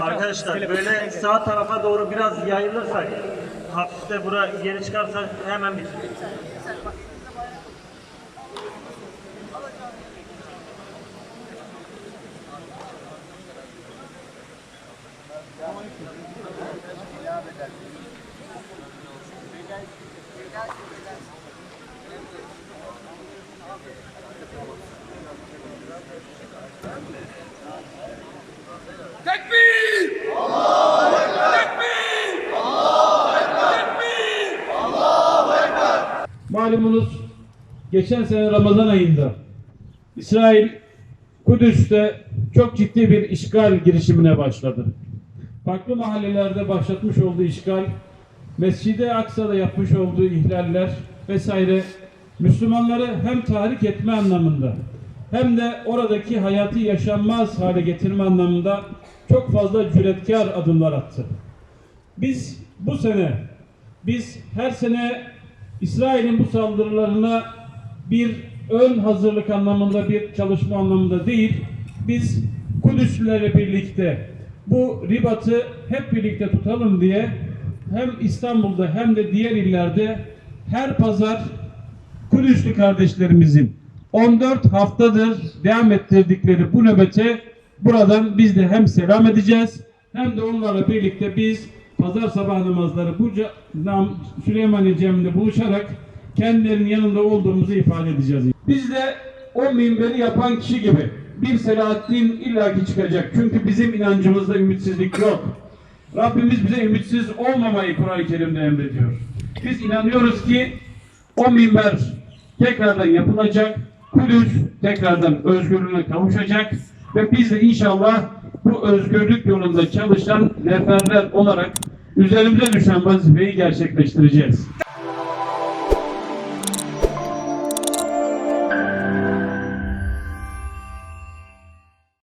Arkadaşlar böyle sağ tarafa doğru biraz yayılırsak hafif de bura geri çıkarsa hemen bitiyor. Tekbir! Malumunuz geçen sene Ramazan ayında İsrail Kudüs'te çok ciddi bir işgal girişimine başladı. Farklı mahallelerde başlatmış olduğu işgal, Mescid-i Aksa'da yapmış olduğu ihlaller vesaire Müslümanları hem tahrik etme anlamında hem de oradaki hayatı yaşanmaz hale getirme anlamında çok fazla cüretkar adımlar attı. Biz bu sene, biz her sene İsrail'in bu saldırılarına bir ön hazırlık anlamında bir çalışma anlamında değil, biz Kudüslilerle birlikte bu ribatı hep birlikte tutalım diye hem İstanbul'da hem de diğer illerde her pazar Kudüslü kardeşlerimizin 14 haftadır devam ettirdikleri bu nöbete buradan biz de hem selam edeceğiz hem de onlarla birlikte biz pazar sabah namazları bu nam, Süleymaniye Camii'nde buluşarak kendilerinin yanında olduğumuzu ifade edeceğiz. Biz de o minberi yapan kişi gibi bir Selahaddin illaki çıkacak. Çünkü bizim inancımızda ümitsizlik yok. Rabbimiz bize ümitsiz olmamayı Kur'an-ı Kerim'de emrediyor. Biz inanıyoruz ki o minber tekrardan yapılacak. Kudüs tekrardan özgürlüğüne kavuşacak ve biz de inşallah bu özgürlük yolunda çalışan neferler olarak üzerimize düşen vazifeyi gerçekleştireceğiz.